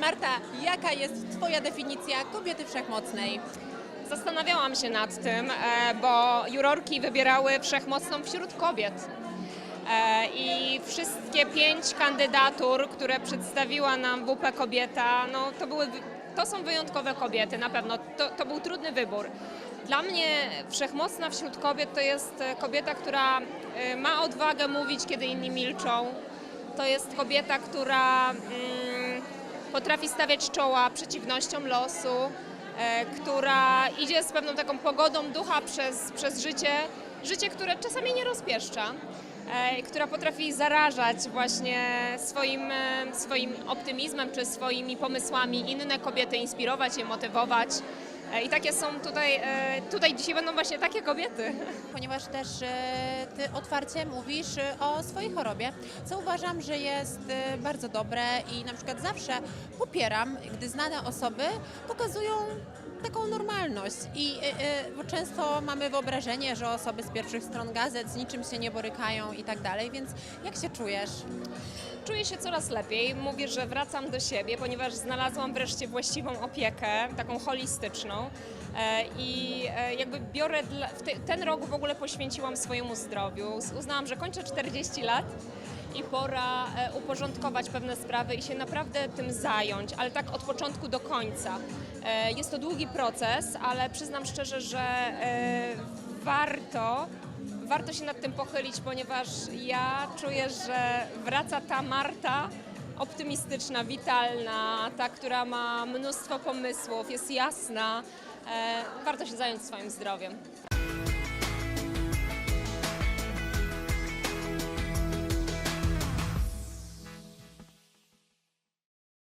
Marta, jaka jest Twoja definicja kobiety wszechmocnej? Zastanawiałam się nad tym, e, bo jurorki wybierały wszechmocną wśród kobiet. E, I wszystkie pięć kandydatur, które przedstawiła nam WP Kobieta, no to, były, to są wyjątkowe kobiety, na pewno. To, to był trudny wybór. Dla mnie wszechmocna wśród kobiet to jest e, kobieta, która ma odwagę mówić, kiedy inni milczą. To jest kobieta, która mm, potrafi stawiać czoła przeciwnościom losu, e, która idzie z pewną taką pogodą ducha przez, przez życie, życie, które czasami nie rozpieszcza, e, która potrafi zarażać właśnie swoim, e, swoim optymizmem czy swoimi pomysłami inne kobiety, inspirować je, motywować. E, I takie są tutaj, e, tutaj dzisiaj będą właśnie takie kobiety. Ponieważ też e, Ty otwarcie mówisz o swojej chorobie, co uważam, że jest bardzo dobre i na przykład zawsze popieram, gdy znane osoby pokazują taką i e, bo często mamy wyobrażenie, że osoby z pierwszych stron gazet z niczym się nie borykają i tak dalej, więc jak się czujesz? Czuję się coraz lepiej. Mówię, że wracam do siebie, ponieważ znalazłam wreszcie właściwą opiekę, taką holistyczną. E, I jakby biorę, ten rok w ogóle poświęciłam swojemu zdrowiu. Uznałam, że kończę 40 lat i pora uporządkować pewne sprawy i się naprawdę tym zająć, ale tak od początku do końca. Jest to długi proces, ale przyznam szczerze, że e, warto warto się nad tym pochylić, ponieważ ja czuję, że wraca ta Marta optymistyczna, witalna, ta, która ma mnóstwo pomysłów, jest jasna. E, warto się zająć swoim zdrowiem.